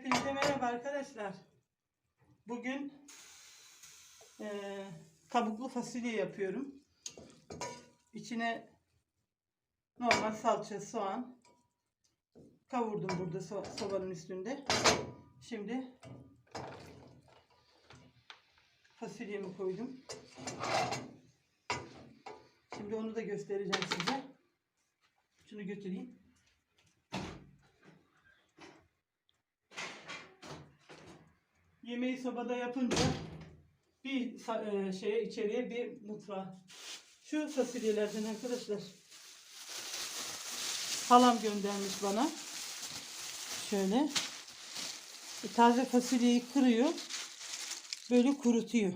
Hepinize merhaba arkadaşlar. Bugün eee kabuklu fasulye yapıyorum. İçine normal salça, soğan kavurdum burada so- sobanın üstünde. Şimdi fasulyemi koydum. Şimdi onu da göstereceğim size. Şunu götüreyim. Yemeği sobada yapınca bir e, şeye içeriye bir mutfağa. Şu fasulyelerden arkadaşlar. Halam göndermiş bana. Şöyle. E, taze fasulyeyi kırıyor. Böyle kurutuyor.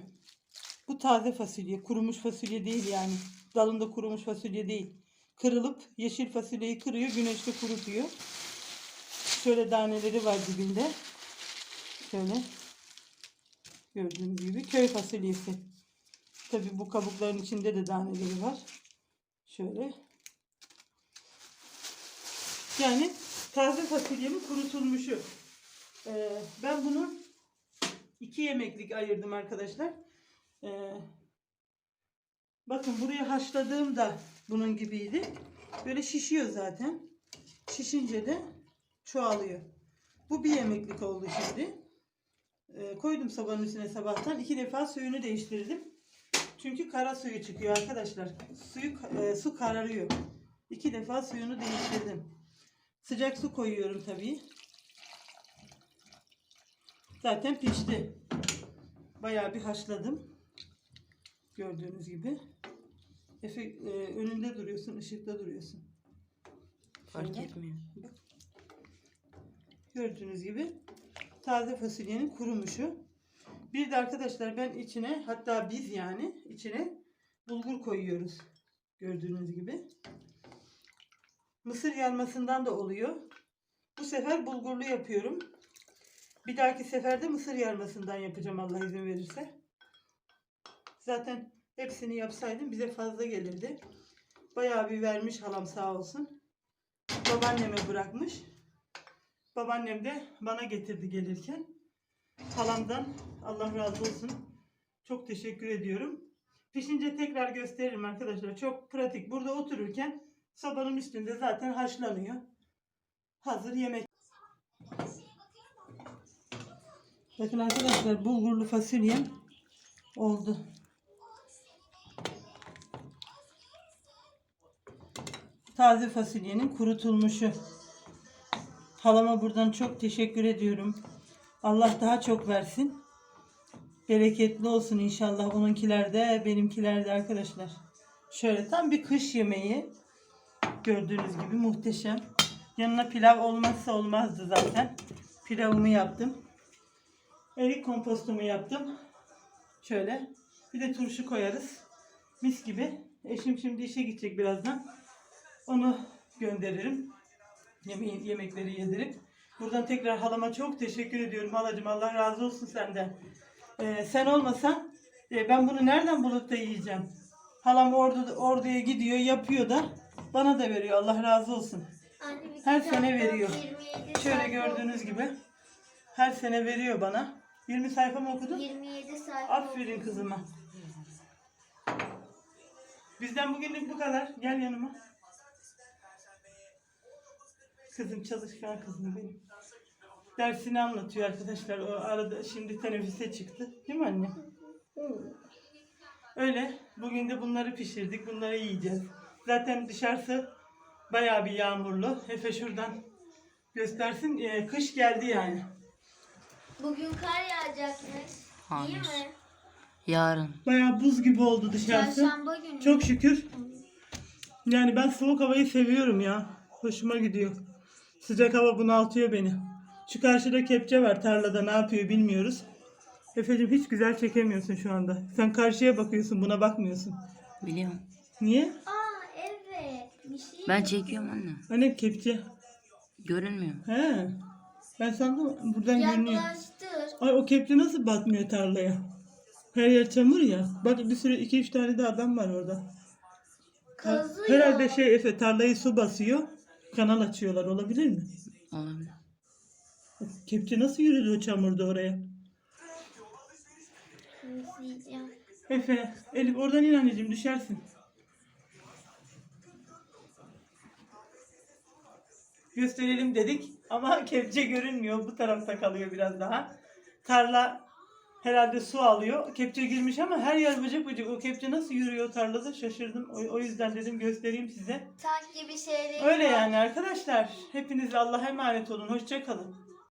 Bu taze fasulye. Kurumuş fasulye değil yani. Dalında kurumuş fasulye değil. Kırılıp yeşil fasulyeyi kırıyor. Güneşte kurutuyor. Şöyle taneleri var dibinde. Şöyle. Gördüğünüz gibi köy fasulyesi. Tabi bu kabukların içinde de taneleri var. Şöyle. Yani taze fasulyenin kurutulmuşu. Ee, ben bunu iki yemeklik ayırdım arkadaşlar. Ee, bakın buraya haşladığımda bunun gibiydi. Böyle şişiyor zaten. Şişince de çoğalıyor. Bu bir yemeklik oldu şimdi. Ee, koydum sobanın üstüne sabahtan. iki defa suyunu değiştirdim. Çünkü kara suyu çıkıyor arkadaşlar. Suyu e, su kararıyor. İki defa suyunu değiştirdim. Sıcak su koyuyorum tabii. Zaten pişti. Bayağı bir haşladım. Gördüğünüz gibi. Efe, e, önünde duruyorsun, ışıkta duruyorsun. Fark etmiyor. Gördüğünüz gibi taze fasulyenin kurumuşu. Bir de arkadaşlar ben içine hatta biz yani içine bulgur koyuyoruz. Gördüğünüz gibi. Mısır yarmasından da oluyor. Bu sefer bulgurlu yapıyorum. Bir dahaki seferde mısır yarmasından yapacağım Allah izin verirse. Zaten hepsini yapsaydım bize fazla gelirdi. Bayağı bir vermiş halam sağ olsun. Babaanneme bırakmış. Babaannem de bana getirdi gelirken. Halamdan Allah razı olsun. Çok teşekkür ediyorum. Pişince tekrar gösteririm arkadaşlar. Çok pratik. Burada otururken sobanın üstünde zaten haşlanıyor. Hazır yemek. Bakın arkadaşlar bulgurlu fasulyem oldu. Taze fasulyenin kurutulmuşu. Halama buradan çok teşekkür ediyorum. Allah daha çok versin. Bereketli olsun inşallah onunkiler de benimkiler de arkadaşlar. Şöyle tam bir kış yemeği. Gördüğünüz gibi muhteşem. Yanına pilav olmazsa olmazdı zaten. Pilavımı yaptım. Erik kompostumu yaptım. Şöyle. Bir de turşu koyarız. Mis gibi. Eşim şimdi işe gidecek birazdan. Onu gönderirim. Yemeği, yemekleri yedirip. Buradan tekrar halama çok teşekkür ediyorum halacığım. Allah razı olsun senden. Ee, sen olmasan e, ben bunu nereden bulup da yiyeceğim? Halam ordu, orduya gidiyor yapıyor da bana da veriyor. Allah razı olsun. Her sene veriyor. 27 Şöyle gördüğünüz gibi her sene veriyor bana. 20 sayfa mı okudun? 27 sayfa. Aferin kızıma. Bizden bugünlük bu kadar. Gel yanıma. Kızım çalışkan kızım benim. Dersini anlatıyor arkadaşlar. O arada şimdi teneffüse çıktı. Değil mi anne? Öyle. Bugün de bunları pişirdik. Bunları yiyeceğiz. Zaten dışarısı bayağı bir yağmurlu. Efe şuradan göstersin. Ee, kış geldi yani. Bugün kar yağacakmış. Hayır. İyi mi? Yarın. Bayağı buz gibi oldu dışarısı. Çarşamba günü. Çok şükür. Yani ben soğuk havayı seviyorum ya. Hoşuma gidiyor. Sıcak hava bunaltıyor beni. Şu karşıda kepçe var tarlada ne yapıyor bilmiyoruz. Efe'cim hiç güzel çekemiyorsun şu anda. Sen karşıya bakıyorsun buna bakmıyorsun. Biliyorum. Niye? Aa evet. Bir şey. Ben çekiyorum anne. Hani kepçe. Görünmüyor. He. Ben sandım buradan görünüyor. Yaklaştır. Ay o kepçe nasıl batmıyor tarlaya? Her yer çamur ya. Bak bir sürü iki üç tane de adam var orada. Ha- Kazıyor. Herhalde şey Efe tarlayı su basıyor. Kanal açıyorlar olabilir mi? Olabilir. Kepçe nasıl yürüdü o çamurda oraya? Efe, Elif oradan in anneciğim düşersin. Gösterelim dedik ama kepçe görünmüyor. Bu tarafta kalıyor biraz daha. Tarla herhalde su alıyor. Kepçe girmiş ama her yer bıcık bıcık. O kepçe nasıl yürüyor tarlada şaşırdım. O, o yüzden dedim göstereyim size. Sanki bir şeyleri Öyle var. yani arkadaşlar. Hepiniz Allah'a emanet olun. Hoşça kalın.